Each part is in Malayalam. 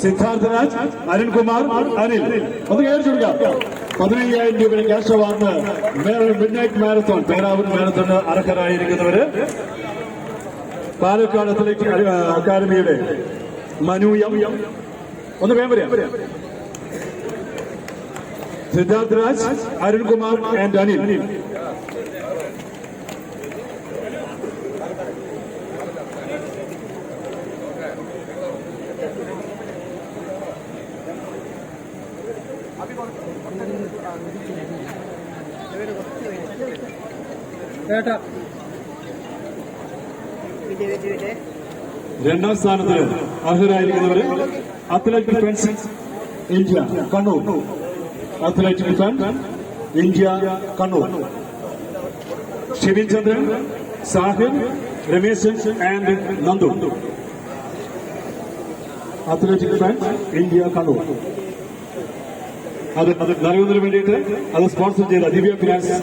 സിദ്ധാർത്ഥ രാജ് അരുൺകുമാർ അനിൽ. ഒന്ന് കയറിച്ചു കൊടുക്കാം പതിനയ്യായിരം രൂപയുടെ ക്യാഷ് വാർന്ന് midnight marathon Peravoor marathon അർഹരായിരിക്കുന്നവര് പാലക്കാട് അത്ലറ്റിക് അക്കാദമിയുടെ മനു എം. ഒന്ന് വേം പറയാം സിദ്ധാർത്ഥ രാജ് അരുൺകുമാർ ആൻഡ് അനിൽ. രണ്ടാം സ്ഥാനത്ത് അർഹരായിരിക്കുന്നവര് athletic fence India Kannur athletic fence India Kannur Shibin Chandran Sahib Rameshan and Nandu athletic fence India Kannur അത് അത് നൽകുന്നതിന് വേണ്ടിയിട്ട് അത് സ്പോൺസർ ചെയ്ത Divya finance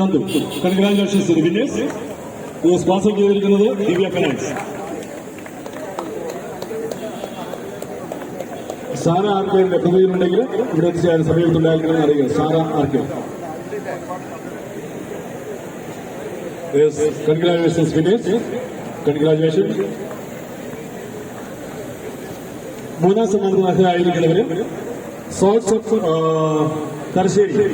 Nandu. Congratulations winners ഇത് സ്പോൺസർ ചെയ്തിരിക്കുന്നത് ദിവ്യ ഫിനാൻസ്. സാറ ആർക്കേന്റെ പ്രതിനിധിയുണ്ടെങ്കിൽ ഇവിടെ എത്തിച്ചേരാൻ സമീപത്തുണ്ടായിരിക്കണമെന്ന് അറിയുക. സാറ ആർക്കേ കൺഗ്രാജുലേഷൻസ് വിന്നേഴ്സ് കൺഗ്രാജുലേഷൻ മൂന്നാം സ്ഥാനത്ത് അർഹരായിരിക്കുന്നവര് soles of Thalassery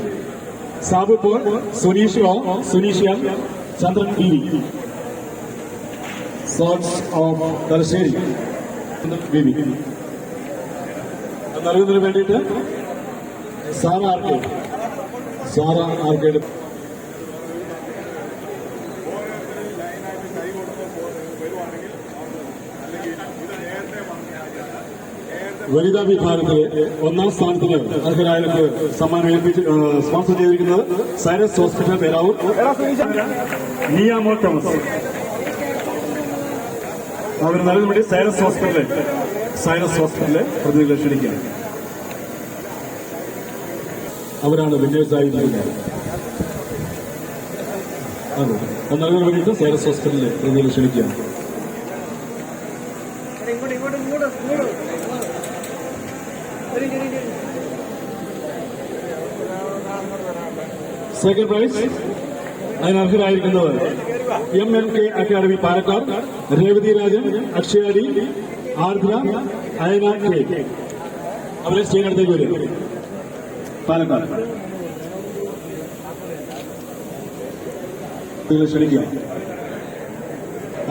Sabu Paul Suneesh O Suneesh Chandran P V soles of Thalassery V നൽകുന്നതിന് വേണ്ടിയിട്ട് സാറ ആർക്കേഡ് സാറ ആർക്കേഡ് വനിതാ വിഭാഗത്തിലെ ഒന്നാം സ്ഥാനത്തിന് അർഹരായവർക്ക് സമ്മാനം ഏൽപ്പിച്ച് സ്പോൺസർ ചെയ്തിരിക്കുന്നത് സൈനസ് ഹോസ്പിറ്റൽ പേരാവൂർ നിയാമോ തോമസ്. അവർ നൽകുന്ന വേണ്ടി സൈനസ് ഹോസ്പിറ്റലിലെ സൈനസ് ഹോസ്പിറ്റലിലെ പ്രതിനിധികളെ ക്ഷണിക്കുകയാണ് അവരാണ് അതെ അത് നൽകാൻ വേണ്ടിയിട്ട് സൈനസ് ഹോസ്പിറ്റലിലെ പ്രതിനിധികളെ ക്ഷണിക്കുകയാണ് second prize അതിനർഹരായിരിക്കുന്നത് M N K academy Palakkad Revathi Rajan അക്ഷയാടി Ardra Ayana K. അവരെ സ്റ്റേജിനടുത്തേക്ക് വരും. പാലക്കാട്. ക്ഷണിക്കുക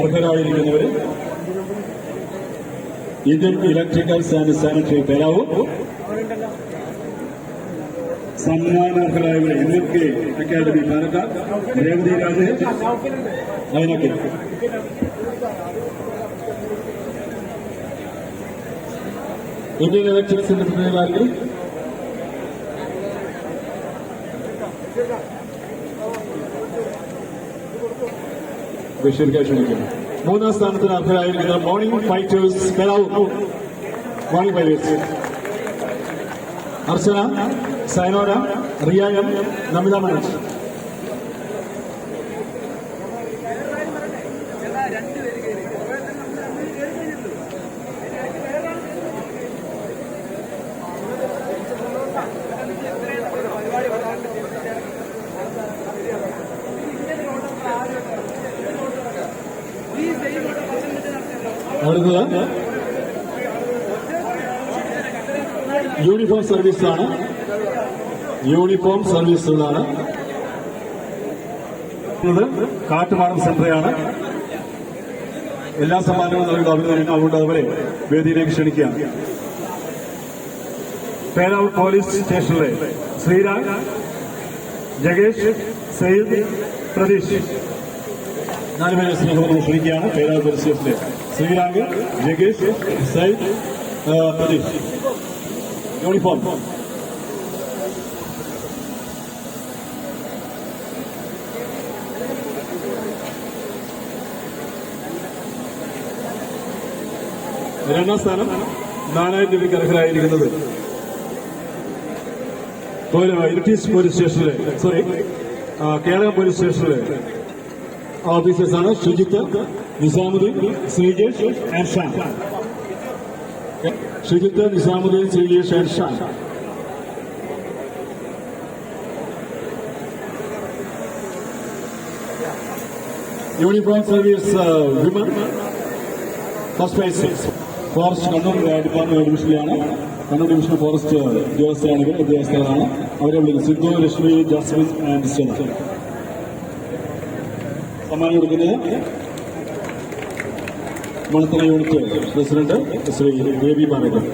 അർഹരായിരിക്കുന്നവര് Indian electricals and sanitary Peravoor സമ്മാനാർഹരായവരെ N M K academy Palakkad Revathi Rajesh അതിനൊക്കെ ഇന്ത്യൻ ഇലക്ട്രിക്സിന്റെ പ്രതിനിധികാരികൾ ബഷീർ കാ ക്ഷണിക്കുന്നു മൂന്നാം സ്ഥാനത്തിന് അർഹരായിരിക്കുന്ന morning fighters Peravoor morning fighters Archana Sainora Riya M Namitha Manoj അടുത്തത് യൂണിഫോം സർവീസാണ് യൂണിഫോം സർവീസുകളാണ് ഇത് കാട്ടുമാടം സെന്ററാണ്. എല്ലാ സമ്മാനവും നൽകുന്ന തന്നെ അതുകൊണ്ട് അവരെ വേദിയിലേക്ക് ക്ഷണിക്കുകയാണ്. പേരാവൂർ പോലീസ് സ്റ്റേഷനിലെ ശ്രീരാജ് ജഗേഷ് സെയ്ദ് പ്രതീഷ്. നാലുപേരെ സ്നേഹപൂർവം ക്ഷണിക്കുകയാണ്. പേരാവൂർ പോലീസ് സ്റ്റേഷനിലെ ശ്രീരാഗ് ജഗേഷ് സെയ്ദ് പ്രതീഷ്. യൂണിഫോം രണ്ടാം സ്ഥാനം നാലായിരം രൂപയ്ക്ക് അർഹരായിരിക്കുന്നത്. പോല- പോലീസ് സ്റ്റേഷനിലെ സോറി കേരള പോലീസ് സ്റ്റേഷനിലെ ഓഫീസേഴ്സാണ് ശുചിത്വ Nizamuddin Sreejesh and Shan Shijith Nizamuddin C G Shershan uniform service women first prize forest Kannur department ഡിവിഷനിലാണ് Kannur division forest ഉദ്യോഗസ്ഥരാണെങ്കിൽ ഉദ്യോഗസ്ഥരാണ് അവരെ വിളിക്കും സിന്ധു ലക്ഷ്മി ജാസ്മിൻ ആൻഡ് സമ്മാനം കൊടുക്കുന്നത് Manathala unit president Shri baby ബാലകർ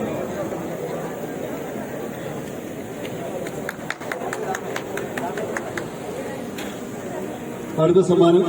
അടുത്ത സമ്മാനം.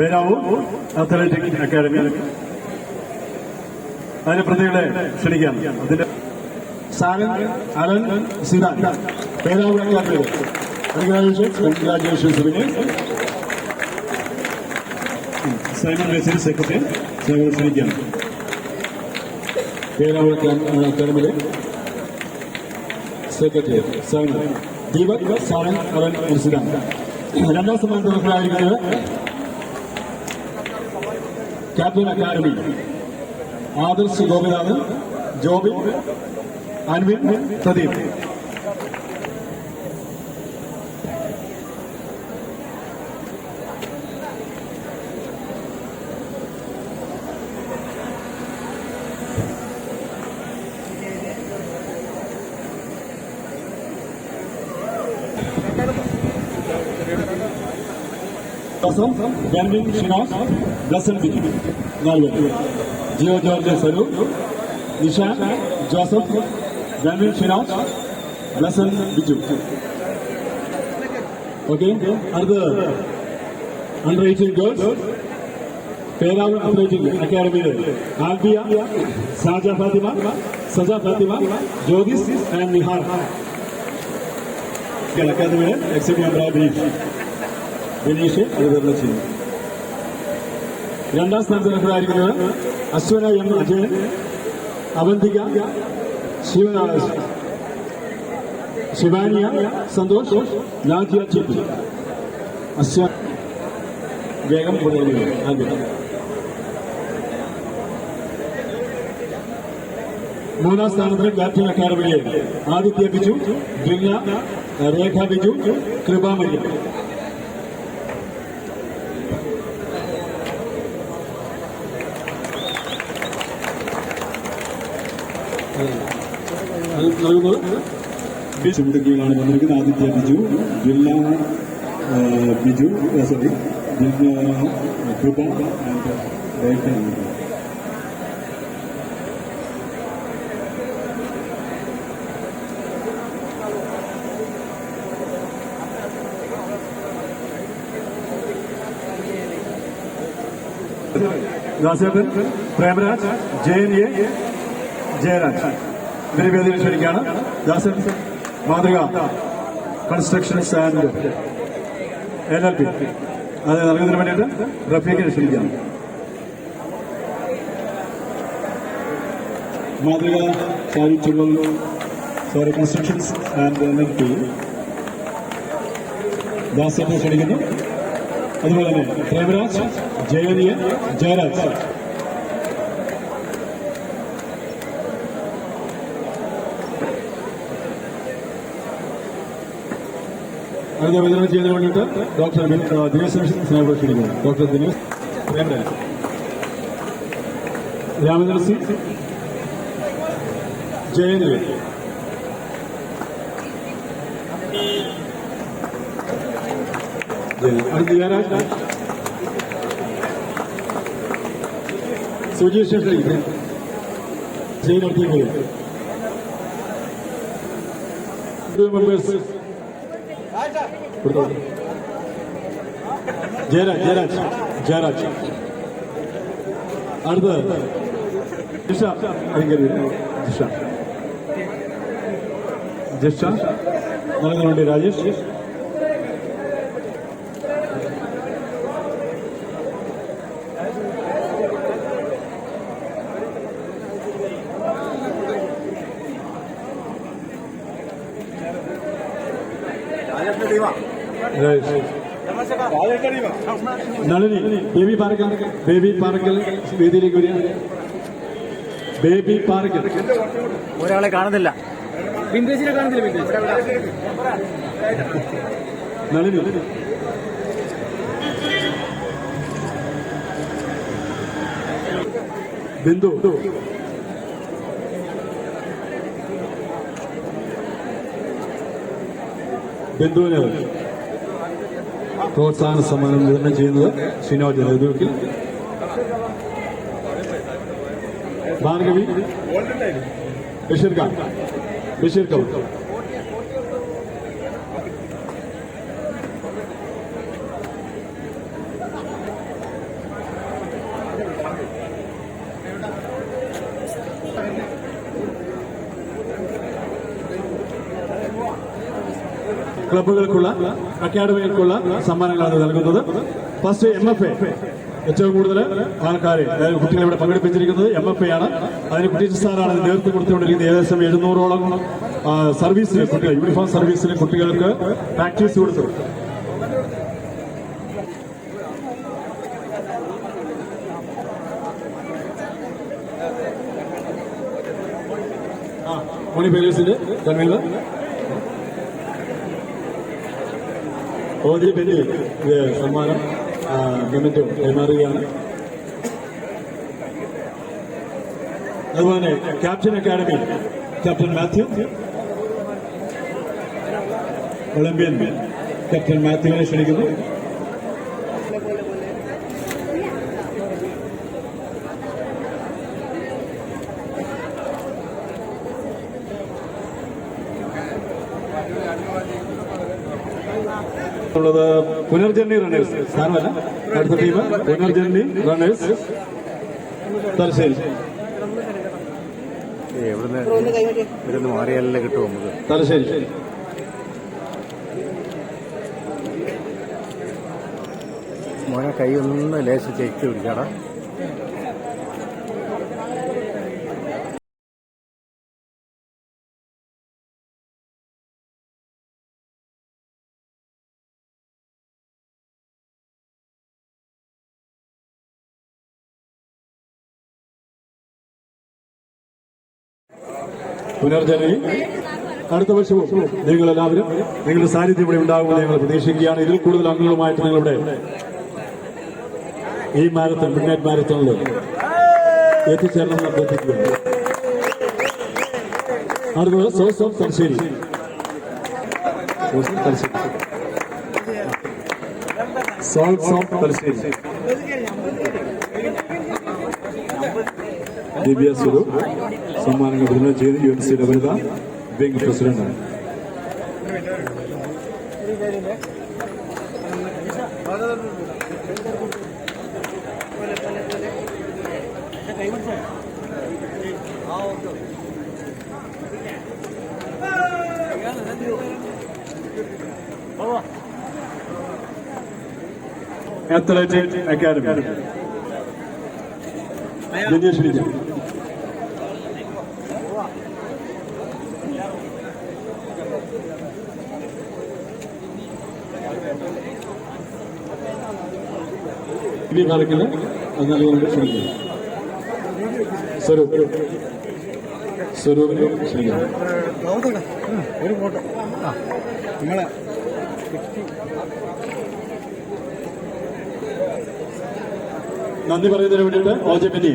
പേരാവൂ. അത്ലറ്റിക് അക്കാദമി അതിന്റെ പ്രതികളെ ക്ഷണിക്കാം. അതിന്റെ Saran Alan Sidan. Peravoor academy congratulations പിന്നെ സൈമൺ മേസിന് സെക്രട്ടറി സൈമൺ ക്ഷണിക്കാം Peravoor അക്കാദമിയിലെ secretary Simon Deepak Saran Alan Sidan. രണ്ടാം സമ്മാനത്തിലായിരിക്കുന്നത് captain academy. Adarsh Gopinathan Jobin Anvin Pradeep. Kasım, Benvin Şinas, Russell Bitti. Nalı. Gio George Saru, Nishan, Joseph, Benvin Şinas, Russell Bitti. Okay, അടുത്തത് under eighteen girls Peravoor under eighteen അക്കാദമിയിൽ ആൽബിയ സാജ ഫാത്തിമ സജ ഫാത്തിമ ജ്യോതിസ് ആൻഡ് നിഹാർ അക്കാദമിയുടെ എക്സിക്യൂട്ടീവ് ബിനീഷ് അത് വിതരണം ചെയ്യും രണ്ടാം സ്ഥാനത്ത് നിൽക്കുന്നതായിരിക്കുന്നത് അശ്വന എം അജയൻ അവന്തിക ശിവ ശിവാനിയ സന്തോഷ് നാജിയ ചിപ്പി അശ്വ വേഗം ആദ്യം. മൂന്നാം സ്ഥാനത്ത് ക്യാപ്റ്റൻ അക്കാദമിയെ ആദിത്യ ബിജു ബിർല രേഖ ബിജു കൃപാമര്യ അത് നൽകുന്നത് ബിജുവിന്റെ കീഴിലാണ് വന്നിരിക്കുന്നത് ആദിത്യ ബിജു ജില്ല ആ, ബിജു സോറി ജില്ല കൃപ ആൻഡ് രേഖ ദാസേട്ടൻ പ്രേമരാജ് ജയൻ എ ജയരാജ് ഇവരെ വേദിയിൽ ക്ഷണിക്കുകയാണ് Mathruka constructions and L L P അത് നൽകുന്നതിന് വേണ്ടിയിട്ട് റഫീഖിനെ ക്ഷണിക്കാം. Mathruka sorry constructions and L L P ദാസേട്ടനെ ക്ഷണിക്കുന്നു. അതുപോലെ തന്നെ പ്രേമരാജ് ജയനിയ ജയരാജ്. ഊർജ വിതരണം ചെയ്യുന്നതിന് വേണ്ടിയിട്ട് ഡോക്ടർ ദിനേശ് സ്നേഹപ്പെടുത്തിയിരിക്കുന്നു ഡോക്ടർ ദിനേശ് രാമേന്ദ്ര സിംഗ് ജയന്ദ്ര സുജീഷ് ജയിലെടുത്തേക്ക് മെമ്പേഴ്സ് ജയരാജ് ജയരാജ് ജയരാജ് അടുത്തത് ജിഷ ഭയങ്കര ജിഷ ജിഷ നൽകുന്നുണ്ട് രാജേഷ് രാജേഷ് നളിനി ബേബി പാർക്കൽ ബേബി പാർക്കൽ വേദിയിലേക്ക് വരിക. ബേബി പാർക്കൽ ഒരാളെ കാണുന്നില്ല. ബിന്ദുസിനെ കാണുന്നില്ല നളിനി. ബിന്ദു. ബിന്ദുവിന് പ്രോത്സാഹന സമ്മാനം വിതരണം ചെയ്യുന്നത് ഷിനോജ് നേതൃത്വത്തിൽ ഭാർഗവി ബഷീർ ഖാൻ ബഷീർ ഖാൻ ക്ലബുകൾക്കുള്ള അക്കാഡമികൾക്കുള്ള സമ്മാനങ്ങളാണ് നൽകുന്നത്. ഫസ്റ്റ് എം എഫ് എ ഏറ്റവും കൂടുതൽ ആൾക്കാരെ അതായത് കുട്ടികളെ ഇവിടെ പങ്കെടുപ്പിച്ചിരിക്കുന്നത് എം എഫ് എ ആണ്. അതിന് കുട്ടി സാറാണ് നേതൃത്വം കൊടുത്തുകൊണ്ടിരിക്കുന്നത്. ഏകദേശം എഴുന്നൂറോളം സർവീസിലെ കുട്ടികൾ യൂണിഫോം സർവീസിലെ കുട്ടികൾക്ക് പ്രാക്ടീസ് കൊടുത്തു. മോണി പേലേഴ്സിന്റെ കൺവീനർ. ഓതി ബെന്നി ഇത് സമ്മാനം ഗവൺമെന്റ് കൈമാറുകയാണ് അതുപോലെ captain academy captain Mathew. Olympian captain മാത്യുവിനെ ക്ഷണിക്കുന്നു. ഉള്ളത് പുനർജന്മി റണ്ണേഴ്സ് സാറല്ല അടുത്ത ടീം പുനർജന്മി റണ്ണേഴ്സ് തലശ്ശേരി. ഇവിടുന്ന് മാറിയാലല്ലേ കിട്ടും നമുക്ക്. തലശ്ശേരി. മോനെ കൈ ഒന്ന് ലേശം ചെക്ക് പിടിക്കാടാ പുനർജന്മി അടുത്ത വർഷവും നിങ്ങൾ എല്ലാവരും നിങ്ങളുടെ സാന്നിധ്യം ഇവിടെ ഉണ്ടാകുമെന്ന് ഞങ്ങൾ പ്രതീക്ഷിക്കുകയാണ്. ഇതിൽ കൂടുതൽ അംഗങ്ങളുമായിട്ട് നിങ്ങളുടെ ഈ മാരത്തൺ മിഡ്നൈറ്റ് മാരത്തണിൽ എത്തിച്ചേരണമെന്ന് അഭ്യർത്ഥിക്കുകയാണ്. അടുത്തത് സോസ് തലശ്ശേരി സോൾസ് തലശ്ശേരി ദിവ്യ സ്വരൂപ് സമ്മാനങ്ങൾ വിതരണം ചെയ്ത് യു എൻ സിയുടെ വനിതാ വിംഗ് പ്രസിഡന്റാണ് അത്ലറ്റിക് അക്കാദമി ഇനി കാണിക്കില്ല അത് നൽകുന്നത് ക്ഷണിക്കുന്നു സ്വരൂപ്. സ്വരൂപിനെ ക്ഷണിക്കുന്നു ഒരു ഫോട്ടോ. നന്ദി പറയുന്നതിന് വേണ്ടിയിട്ട് ഓജപ്പറ്റി